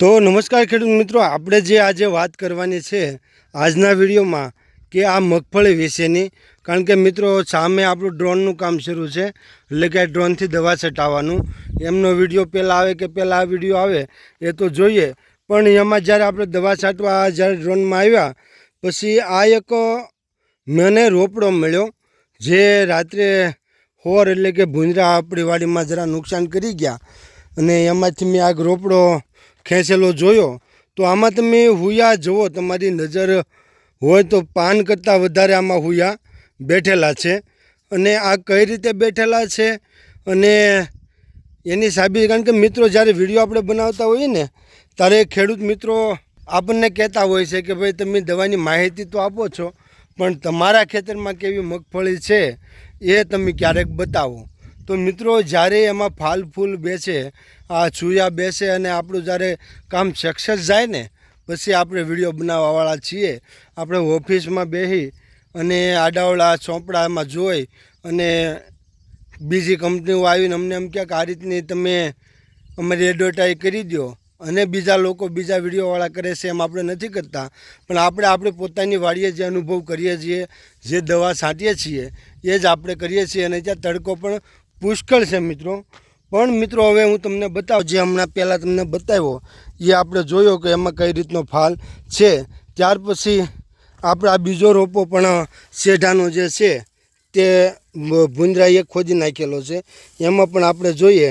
તો નમસ્કાર ખેડૂત મિત્રો, આપણે જે આજે વાત કરવાની છે આજના વિડીયોમાં કે આ મગફળી વિશેની. કારણ કે મિત્રો, સામે આપણું ડ્રોનનું કામ શરૂ છે, એટલે કે ડ્રોનથી દવા છટાવવાનું. એમનો વીડિયો પહેલાં આવે કે પહેલાં આ વીડિયો આવે, એ તો જોઈએ. પણ એમાં જ્યારે આપણે દવા છાંટવા જ્યારે ડ્રોનમાં આવ્યા, પછી આ એક મને રોપડો મળ્યો, જે રાત્રે હોર એટલે કે ભૂંજરા આપણી વાડીમાં જરા નુકસાન કરી ગયા. અને એમાંથી મેં આ રોપડો ખેંચેલો જોયો, તો આમાં તમે હુયા જુઓ, તમારી નજર હોય તો પાન કરતાં વધારે આમાં હુયા બેઠેલા છે. અને આ કઈ રીતે બેઠેલા છે? અને એની સાબિત, કારણ કે મિત્રો જ્યારે વીડિયો આપણે બનાવતા હોઈએ ને, ત્યારે ખેડૂત મિત્રો આપણને કહેતા હોય છે કે ભાઈ, તમે દવાની માહિતી તો આપો છો, પણ તમારા ખેતરમાં કેવી મગફળી છે, એ તમે ક્યારેક બતાવો. તો મિત્રો જ્યારે એમાં ફાલ ફૂલ બેસે, આ ચૂયા બેસે અને આપણું જ્યારે કામ સક્સેસ જાય ને, પછી આપણે વીડિયો બનાવવાવાળા છીએ. આપણે ઓફિસમાં બેસી અને આડાવડા ચોપડામાં જોઈ અને બીજી કંપનીઓ આવીને અમને એમ કે આ રીતની તમે અમારી એડવર્ટાઈઝ કરી દો અને બીજા લોકો બીજા વિડીયોવાળા કરે છે એમ આપણે નથી કરતા. પણ આપણે આપણે પોતાની વાડીએ જે અનુભવ કરીએ છીએ, જે દવા છાંટીએ છીએ, એ જ આપણે કરીએ છીએ અને ત્યાં તડકો પણ પુષ્કળ છે મિત્રો. પણ મિત્રો, હવે હું તમને બતાવું, જે હમણાં પહેલાં તમને બતાવ્યો, એ આપણે જોયો કે એમાં કઈ રીતનો ફાલ છે. ત્યાર પછી આપણે બીજો રોપો પણ શેઢાનો જે છે, તે ભૂંદરાઈએ ખોદી નાખેલો છે. એમાં પણ આપણે જોઈએ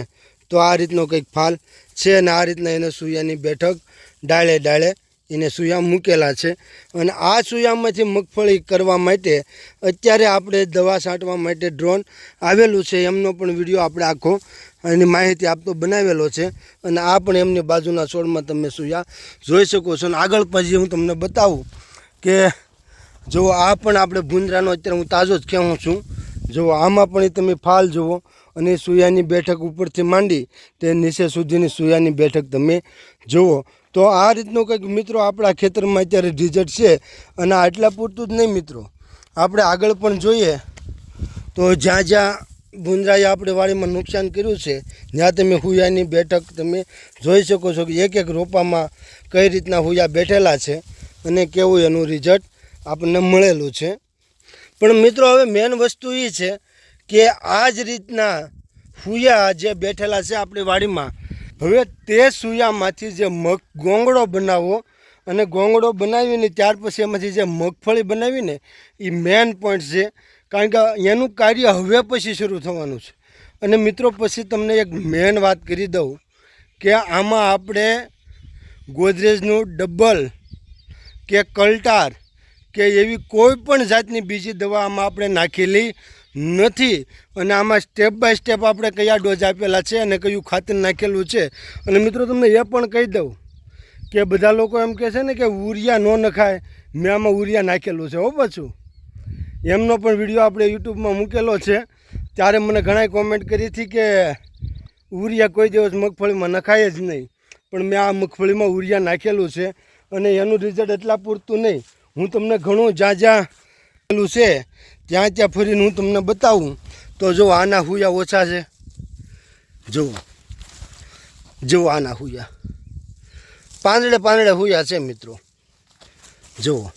તો આ રીતનો કંઈક ફાલ છે અને આ રીતના એને સૂયાની બેઠક ડાળે ડાળે એને સૂયા મૂકેલા છે. અને આ સૂયામાંથી મગફળી કરવા માટે અત્યારે આપણે દવા છાંટવા માટે ડ્રોન આવેલું છે. એમનો પણ વીડિયો આપણે આખો એની માહિતી આપતો બનાવેલો છે. અને આ પણ એમની બાજુના છોડમાં તમે સૂયા જોઈ શકો છો. અને આગળ પછી હું તમને બતાવું કે જો આ પણ આપણે ભૂંજરાનો અત્યારે હું તાજો જ કહેવું છું. જુઓ આમાં પણ તમે ફાલ જુઓ અને સૂયાની બેઠક ઉપરથી માંડી તે નીચે સુધીની સૂયાની બેઠક તમે જુઓ. તો આ રીતનું કંઈક મિત્રો આપણા ખેતરમાં અત્યારે રિઝલ્ટ છે અને આટલા પૂરતું જ નહીં મિત્રો. આપણે આગળ પણ જોઈએ. તો જ્યાં જ્યાં ભૂંદરાએ આપણે વાડીમાં નુકસાન કર્યું છે જ્યાં તમે હુયાની બેઠક તમે જોઈ શકો છો કે એક એક રોપામાં કઈ રીતના હુયા બેઠેલા છે અને કેવું એનું રિઝલ્ટ આપણને મળેલું છે. પણ મિત્રો હવે મેન વસ્તુ એ છે કે આ જ રીતના હુયા જે બેઠેલા છે આપણી વાડીમાં હવે તે સુયામાંથી જે મગ ગોંગડો બનાવો અને ગોંગડો બનાવીને ત્યાર પછી એમાંથી જે મગફળી બનાવીને એ મેન પોઈન્ટ છે. કારણ કે એનું કાર્ય હવે પછી શરૂ થવાનું છે. અને મિત્રો, પછી તમને એક મેન વાત કરી દઉં કે આમાં આપણે ગોદરેજનું ડબલ કે કલ્ટાર કે એવી કોઈ પણ જાતની બીજી દવા આમાં આપણે નાખેલી નથી. અને આમાં સ્ટેપ બાય સ્ટેપ આપણે કયા ડોઝ આપેલા છે અને કયું ખાતર નાખેલું છે. અને મિત્રો, તમને એ પણ કહી દઉં કે બધા લોકો એમ કહે છે ને કે ઉરિયા ન નખાય, મેં આમાં ઉરિયા નાખેલું છે, હો પાછું. એમનો પણ વીડિયો આપણે યુટ્યુબમાં મૂકેલો છે. ત્યારે મને ઘણાય કોમેન્ટ કરી હતી કે ઉરિયા કોઈ દિવસ મગફળીમાં નખાય જ નહીં. પણ મેં આ મગફળીમાં ઉરિયા નાખેલું છે અને એનું રિઝલ્ટ એટલા પૂરતું નહીં. હું તમને ઘણું જ્યાં જ્યાં પેલું છે, ત્યાં ત્યાં ફરીને હું તમને બતાવું. તો જો આના હુયા ઓછા છે. જુઓ જુઓ આના હુયા. પાંદડે પાંદડે હુયા છે મિત્રો. જુઓ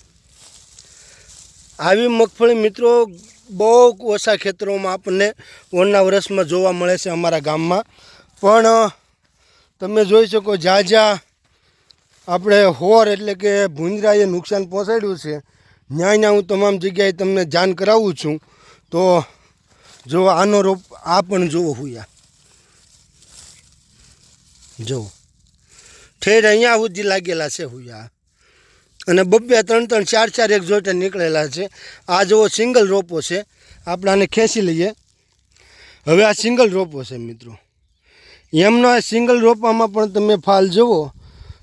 આવી મગફળી મિત્રો બહુ ઓછા ખેતરોમાં આપણને ઓરના વર્ષમાં જોવા મળે છે અમારા ગામમાં. પણ, તમે જોઈ શકો જ્યાં જ્યાં આપણે હોર એટલે કે ભૂંજરાએ નુકસાન પહોંચાડ્યું છે ત્યાં હું તમામ જગ્યાએ તમને જાણ કરાવું છું, તો જો આનો રોપ આ પણ જુઓ હુયા. જુઓ ઠેર અહીંયા સુધી લાગેલા છે હુયા. અને બબ્બે ત્રણ ત્રણ ચાર ચાર એક જોઈટે નીકળેલા છે. આ જેવો સિંગલ રોપો છે. આપણે આને ખેંચી લઈએ. હવે આ સિંગલ રોપો છે મિત્રો. એમનો આ સિંગલ રોપામાં પણ તમે ફાલ જુઓ.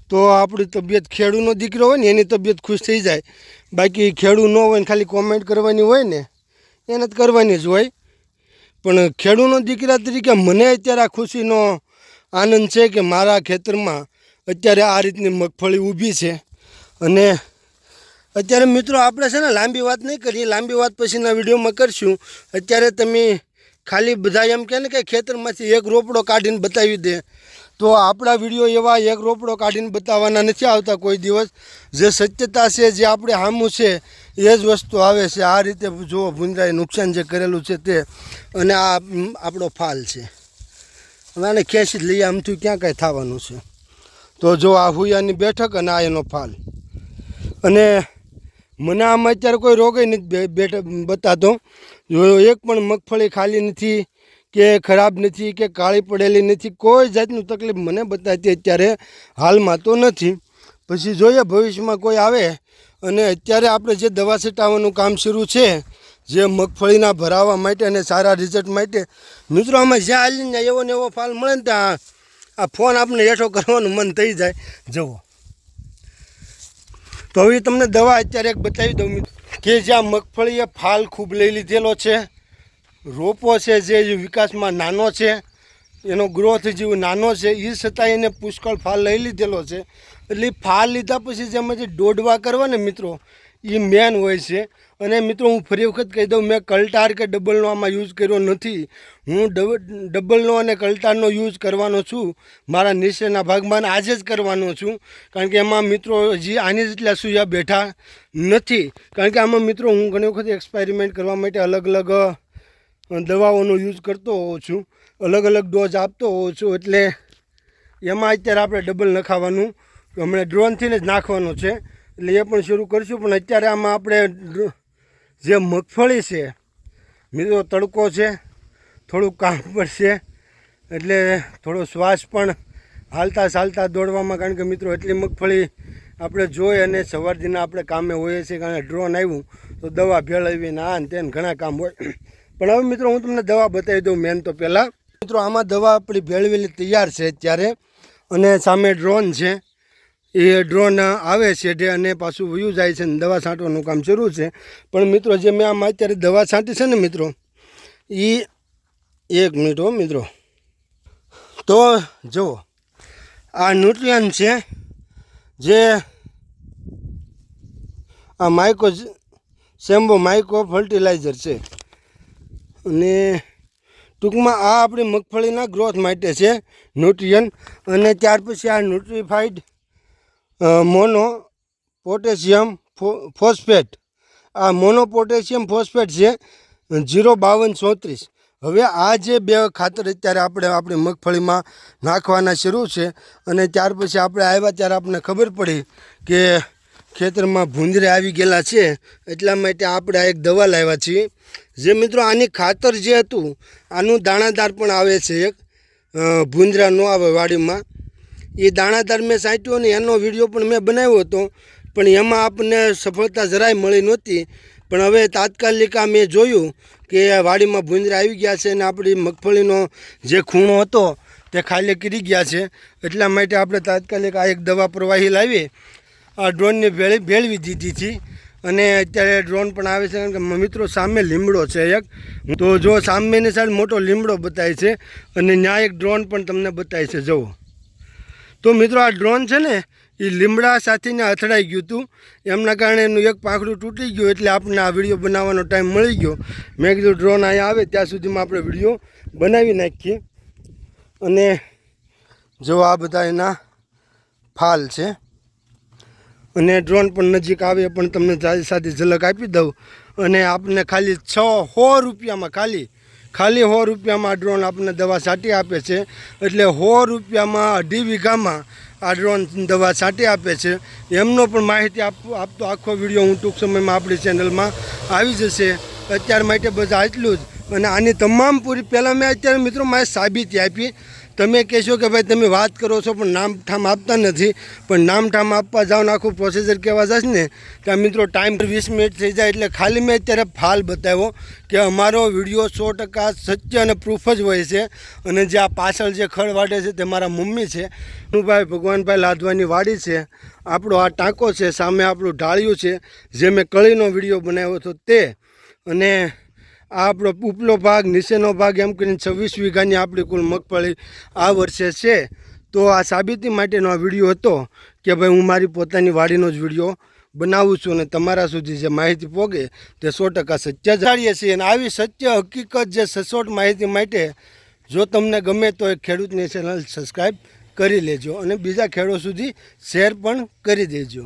તો આપણી તબિયત ખેડૂનો દીકરો હોય ને, એની તબિયત ખુશ થઈ જાય. બાકી ખેડૂ ન હોય ને, ખાલી કોમેન્ટ કરવાની હોય ને, એને જ કરવાની જ હોય. પણ ખેડૂનો દીકરા તરીકે મને અત્યારે આ ખુશીનો આનંદ છે કે મારા ખેતરમાં અત્યારે આ રીતની મગફળી ઊભી છે. અને અત્યારે મિત્રો આપણે છે ને લાંબી વાત નહીં કરીએ, લાંબી વાત પછીના વિડીયોમાં કરશું. અત્યારે તમે ખાલી બધા એમ કહે ને કે ખેતરમાંથી એક રોપડો કાઢીને બતાવી દે. તો આપણા વીડિયો એવા એક રોપડો કાઢીને બતાવવાના નથી આવતા કોઈ દિવસ. જે સત્યતા છે, જે આપણે સામું છે, એ જ વસ્તુ આવે છે. આ રીતે જુઓ, ભૂંદરાએ નુકસાન જે કરેલું છે તે. અને આ આપણો ફાલ છે. હવે આને ખેંચી જ લઈએ આમથી ક્યાં કાંઈ થવાનું છે. તો જો આ હુયાની બેઠક અને આ એનો ફાલ. અને મને આમાં અત્યારે કોઈ રોગે નથી બેઠ બતાતો. જો એક પણ મગફળી ખાલી નથી કે ખરાબ નથી, કે કાળી પડેલી નથી, કોઈ જાતનું તકલીફ મને બતાવતી અત્યારે હાલમાં તો નથી. પછી જોઈએ ભવિષ્યમાં કોઈ આવે અને અત્યારે આપણે જે દવા છટાવવાનું કામ શરૂ છે, જે મગફળીના ભરાવા માટે અને સારા રિઝલ્ટ માટે, મિત્રો અમે જ્યાં હાલીને એવો ને એવો ફાલ મળે ને ત્યાં આ ફોન આપણે હેઠો કરવાનું મન થઈ જાય. જવો તો હવે તમને દવા અત્યારે એક બતાવી દઉં, મિત્રો, કે જ્યાં મગફળીએ ફાલ ખૂબ લઈ લીધેલો છે રોપો છે, જે વિકાસમાં નાનો છે, એનો ગ્રોથ જેવો નાનો છે એ છતાં એને પુષ્કળ ફાલ લઈ લીધેલો છે. એટલે ફાલ લીધા પછી જેમ જે દોડવા કરવા ને મિત્રો એ મેન હોય છે. અને મિત્રો, હું ફરી વખત કહી દઉં, મેં કલ્ટાર કે ડબલનો આમાં યુઝ કર્યો નથી. હું ડબ- ડબલનો અને કલ્ટારનો યુઝ કરવાનો છું. મારા નિશ્ચયના ભાગમાં આજે જ કરવાનો છું. કારણ કે એમાં મિત્રો હજી આની જેટલા સુયા બેઠા નથી. કારણ કે આમાં મિત્રો હું ઘણી વખત એક્સપેરિમેન્ટ કરવા માટે અલગ અલગ દવાઓનો યુઝ કરતો હોઉં છું. અલગ અલગ ડોઝ આપતો હોઉં છું. એટલે એમાં અત્યારે આપણે ડબલ નખાવાનું. હમણાં ડ્રોનથી જ નાખવાનું છે. એટલે એ પણ શરૂ કરીશું. પણ અત્યારે આમાં આપણે જે મગફળી છે મિત્રો તડકો છે થોડુંક કામ પડશે. એટલે થોડો શ્વાસ પણ હાલતા ચાલતા દોડવામાં, કારણ કે મિત્રો એટલી મગફળી આપણે જોઈ અને સવારથીના આપણે કામે હોઈએ છીએ, કારણ કે ડ્રોન આવ્યું, તો દવા ભેળવીને આ ને તેને ઘણા કામ હોય. પણ હવે મિત્રો હું તમને દવા બતાવી દઉં મેન તો પહેલાં. મિત્રો, આમાં દવા આપણી ભેળવેલી તૈયાર છે અત્યારે અને સામે ડ્રોન છે. એ ડ્રોન આવે છે અને પાછું વયું જાય છે ને દવા છાંટવાનું કામ શરૂ છે. પણ મિત્રો, જે મેં આમાં અત્યારે દવા છાંટી છે ને મિત્રો એ એક મિનિટ હો મિત્રો. તો જુઓ આ ન્યુટ્રિયન છે જે આ માઇકો સેમ્બો માઇકો ફર્ટિલાઇઝર છે. અને ટૂંકમાં આ આપણી મગફળીના ગ્રોથ માટે છે ન્યુટ્રિયન અને ત્યાર પછી આ ન્યુટ્રીફાઈડ મોનો પોટેશિયમ ફોસ્ફેટ આ મોનો પોટેશિયમ ફોસ્ફેટ છે જીરો બાવન ચોત્રીસ. હવે આ જે બે ખાતર અત્યારે આપણે આપણી મગફળીમાં નાખવાના શરૂ છે, અને ત્યાર પછી આપણે આવ્યા ત્યારે આપણને ખબર પડી કે ખેતરમાં ભૂંજરે આવી ગયેલા છે, એટલા માટે આપણે આ એક દવા લાવ્યા છીએ. જે મિત્રો આની ખાતર જે હતું, આનું દાણાદાર પણ આવે છે એક ભૂંજરા ન આવે વાડીમાં. એ દાણાદાર મેં સાંટ્યો ને એનો વીડિયો પણ મેં બનાવ્યો હતો, પણ એમાં આપણને સફળતા જરાય મળી નહોતી. પણ હવે તાત્કાલિક આ મેં જોયું કે વાડીમાં ભૂંજરા આવી ગયા છે અને આપણી મગફળીનો જે ખૂણો હતો, તે ખાલી કરી ગયા છે. એટલા માટે આપણે તાત્કાલિક આ એક દવા પ્રવાહી લાવી આ ડ્રોનને ભેળી, ભેળવી દીધી હતી. અને અત્યારે ડ્રોન પણ આવે છે. કે મિત્રો સામે લીમડો છે એક. તો જો સામેની સાઈડ મોટો લીમડો બતાય છે અને ત્યાં એક ડ્રોન પણ તમને બતાય છે. જુઓ. તો મિત્રો આ ડ્રોન છે ને એ લીમડા સાથેને અથડાઈ ગયું હતું. એમના કારણે એનું એક પાંખડું તૂટી ગયું એટલે આપણને આ વીડિયો બનાવવાનો ટાઈમ મળી ગયો. મેં કીધું ડ્રોન અહીંયા આવે, ત્યાં સુધીમાં આપણે વીડિયો બનાવી નાખીએ. અને જો આ બધા એના ફાલ છે. અને ડ્રોન પણ નજીક આવે પણ તમને સાથે ઝલક આપી દઉં. અને આપને ખાલી છ સો રૂપિયામાં ખાલી ખાલી સો રૂપિયામાં ડ્રોન આપણને દવા છાંટી આપે છે. એટલે સો રૂપિયામાં અઢી વીઘામાં આ ડ્રોન દવા છાંટી આપે છે. એમનો પણ માહિતી આપ, આપતો આખો વીડિયો હું ટૂંક સમયમાં આપણી ચેનલમાં આવી જશે. અત્યાર માટે બધા આટલું જ. અને આની તમામ પૂરી પહેલાં મેં અત્યારે મિત્રો મારે સાબિતી આપી. તમે કહેશો કે ભાઈ તમે વાત કરો છો, પણ નામ ઠામ આપતા નથી. પણ નામ ઠામ આપવા જાઓ ને આખું પ્રોસેસર કહેવા જશે ને ત્યાં મિત્રો ટાઈમ વીસ મિનિટ થઈ જાય એટલે ખાલી મેં અત્યારે ફાલ બતાવ્યો કે અમારો વીડિયો સો ટકા સત્ય અને પ્રૂફ જ હોય છે. અને જે આ પાછળ જે ખડ વાટે છે તે મારા મમ્મી છે. હું ભાઈ ભગવાનભાઈ લાદવાની વાડી છે. આપણો આ ટાંકો છે, સામે આપણું ઢાળિયું છે. જે મેં કળીનો વીડિયો બનાવ્યો હતો તે. અને આ આપણો ઉપલો ભાગ, નીચેનો ભાગ એમ કરીને છવ્વીસ વીઘાની આપણી કુલ મગફળી આ વર્ષે છે. તો આ સાબિતી માટેનો આ વીડિયો હતો કે ભાઈ હું મારી પોતાની વાડીનો જ વીડિયો બનાવું છું અને તમારા સુધી જે માહિતી પોગે તે સો ટકા સત્ય જાણીએ છીએ. અને આવી સત્ય હકીકત જે સચોટ માહિતી માટે જો તમને ગમે તો એ ખેડૂતની ચેનલ સબસ્ક્રાઈબ કરી લેજો અને બીજા ખેડૂત સુધી શેર પણ કરી દેજો.